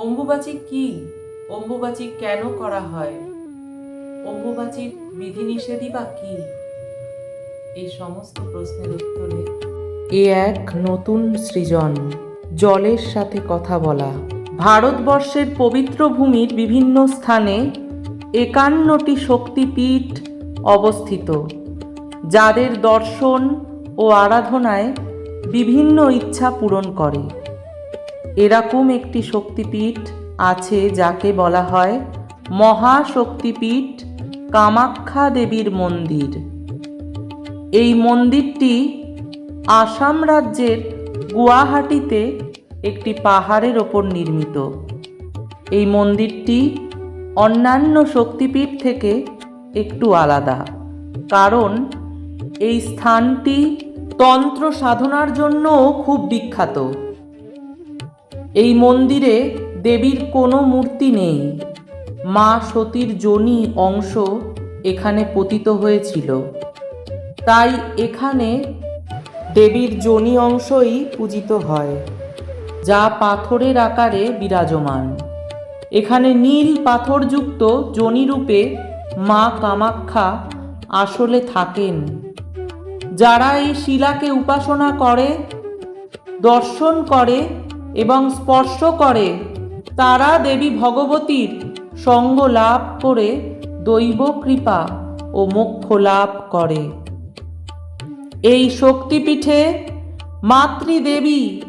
অম্বুবাচী কি? অম্বুবাচী কেন করা হয়? অম্বুবাচীর বিধিনিষেধই বা কি? এই সমস্ত প্রশ্নের উত্তরে এ এক নতুন সৃজন। জলের সাথে কথা বলা। ভারতবর্ষের পবিত্র ভূমির বিভিন্ন স্থানে একান্নটি শক্তিপীঠ অবস্থিত, যাদের দর্শন ও আরাধনায় বিভিন্ন ইচ্ছা পূরণ করে। এরকম একটি শক্তিপীঠ আছে যাকে বলা হয় মহাশক্তিপীঠ কামাখ্যা দেবীর মন্দির। এই মন্দিরটি আসাম রাজ্যের গুয়াহাটিতে একটি পাহাড়ের ওপর নির্মিত। এই মন্দিরটি অন্যান্য শক্তিপীঠ থেকে একটু আলাদা, কারণ এই স্থানটি তন্ত্র সাধনার জন্যও খুব বিখ্যাত। এই মন্দিরে দেবীর কোনো মূর্তি নেই। মা সতীর যোনি অংশ এখানে পতিত হয়েছিল। তাই এখানে দেবীর যোনি অংশই পূজিত হয়, যা পাথরের আকারে বিরাজমান। এখানে নীল পাথরযুক্ত যোনিরূপে মা কামাখ্যা আসলে থাকেন। যারা এই শিলাকে উপাসনা করে, দর্শন করে এবং স্পর্শ করে, তারা দেবী ভগবতীর সঙ্গ লাভ করে দৈব কৃপা ও মোক্ষ লাভ করে। এই শক্তিপীঠে মাতৃদেবী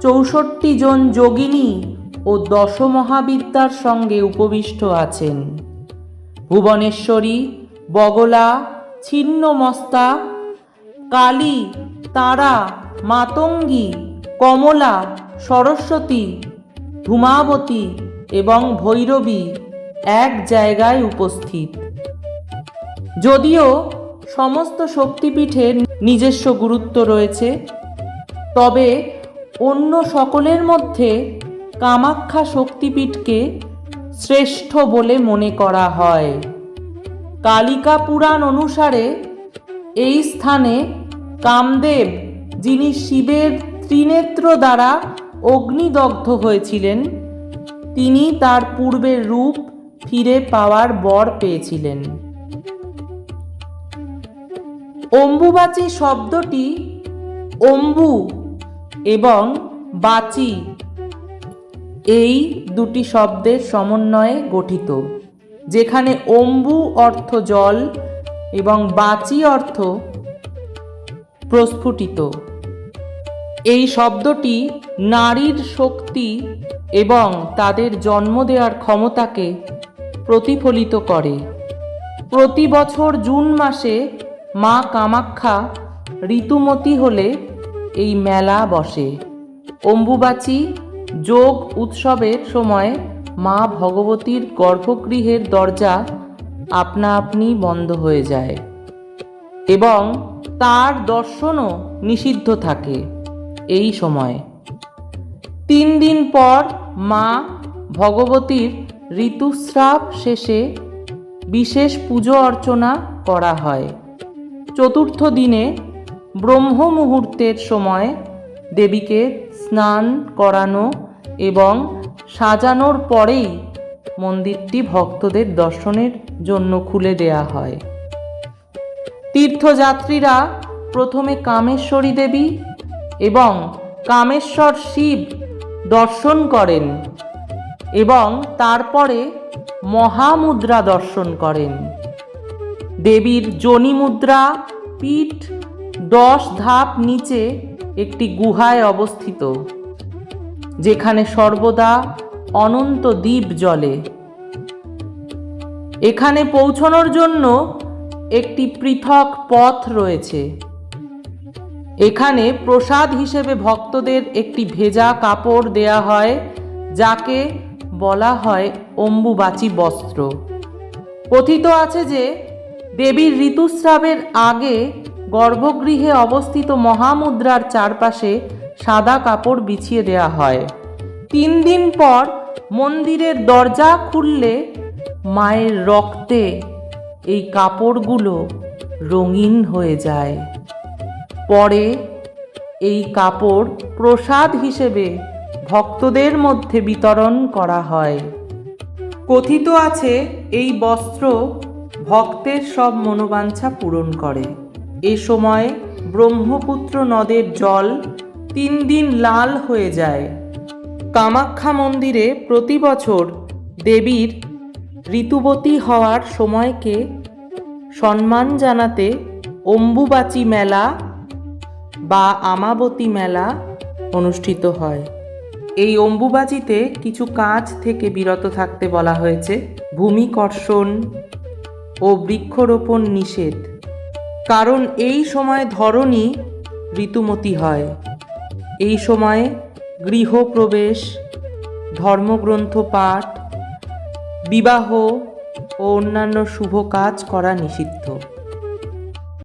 চৌষট্টি জন যোগিনী ও দশ মহাবিদ্যার সঙ্গে উপবিষ্ট আছেন। ভুবনেশ্বরী, বগলা, ছিন্নমস্তা, কালী, তারা, মাতঙ্গী কমলা, সরস্বতী, ধূমাবতী এবং ভৈরবী এক জায়গায় উপস্থিত। যদিও সমস্ত শক্তিপীঠের নিজস্ব গুরুত্ব রয়েছে, তবে অন্য সকলের মধ্যে কামাখ্যা শক্তিপীঠকে শ্রেষ্ঠ বলে মনে করা হয়। কালিকা পুরাণ অনুসারে এই স্থানে কামদেব, যিনি শিবের ত্রিনেত্র দ্বারা অগ্নিদগ্ধ হয়েছিলেন। তিনি তার পূর্বের রূপ ফিরে পাওয়ার বর পেয়েছিলেন। অম্বুবাচী শব্দটি অম্বু এবং বাচি এই দুটি শব্দের সমন্বয়ে গঠিত, যেখানে অম্বু অর্থ জল এবং বাচি অর্থ প্রস্ফুটিত। এই শব্দটি নারীর শক্তি এবং তাদের জন্ম দেওয়ার ক্ষমতাকে প্রতিফলিত করে। প্রতি বছর জুন মাসে মা কামাখ্যা ঋতুমতি হলে এই মেলা বসে। অম্বুবাচী যোগ উৎসবের সময় মা ভগবতীর গর্ভগৃহের দরজা আপনা আপনি বন্ধ হয়ে যায় এবং তার দর্শনও নিষিদ্ধ থাকে। এই সময়। তিন দিন পর মা ভগবতীর ঋতুস্রাব শেষে বিশেষ পুজো অর্চনা করা হয়। চতুর্থ দিনে ব্রহ্ম মুহূর্তের সময় দেবীকে স্নান করানো এবং সাজানোর পরেই মন্দিরটি ভক্তদের দর্শনের জন্য খুলে দেয়া হয়। তীর্থযাত্রীরা প্রথমে কামেশ্বরী দেবী এবং কামেশ্বর শিব দর্শন করেন এবং তারপরে মহামুদ্রা দর্শন করেন। দেবীর যোনি মুদ্রা পীঠ দশ ধাপ নিচে একটি গুহায় অবস্থিত, যেখানে সর্বদা অনন্ত দ্বীপ জলে এখানে পৌঁছানোর জন্য একটি পৃথক পথ রয়েছে। এখানে প্রসাদ হিসেবে ভক্তদের একটি ভেজা কাপড় দেয়া হয়, যাকে বলা হয় অম্বুবাচী বস্ত্র। কথিত আছে যে, দেবীর ঋতুস্রাবের আগে গর্ভগৃহে অবস্থিত মহামুদ্রার চারপাশে সাদা কাপড় বিছিয়ে দেয়া হয়। তিন দিন পর মন্দিরের দরজা খুললে মায়ের রক্তে এই কাপড়গুলো রঙিন হয়ে যায়। পরে এই কাপড় প্রসাদ হিসেবে ভক্তদের মধ্যে বিতরণ করা হয়। কথিত আছে, এই বস্ত্র ভক্তের সব মনোবাঞ্ছা পূরণ করে। এ সময় ব্রহ্মপুত্র নদের জল তিন দিন লাল হয়ে যায়। কামাখ্যা মন্দিরে প্রতি বছর দেবীর ঋতুবতী হওয়ার সময়কে সম্মান জানাতে অম্বুবাচী মেলা বা আমাবতী মেলা অনুষ্ঠিত হয়। এই অম্বুবাজিতে কিছু কাজ থেকে বিরত থাকতে বলা হয়েছে। ভূমিকর্ষণ ও বৃক্ষরোপণ নিষেধ। কারণ এই সময় ধরণী ঋতুমতি হয়। এই সময়ে গৃহপ্রবেশ, ধর্মগ্রন্থ পাঠ, বিবাহ ও অন্যান্য শুভ কাজ করা নিষিদ্ধ।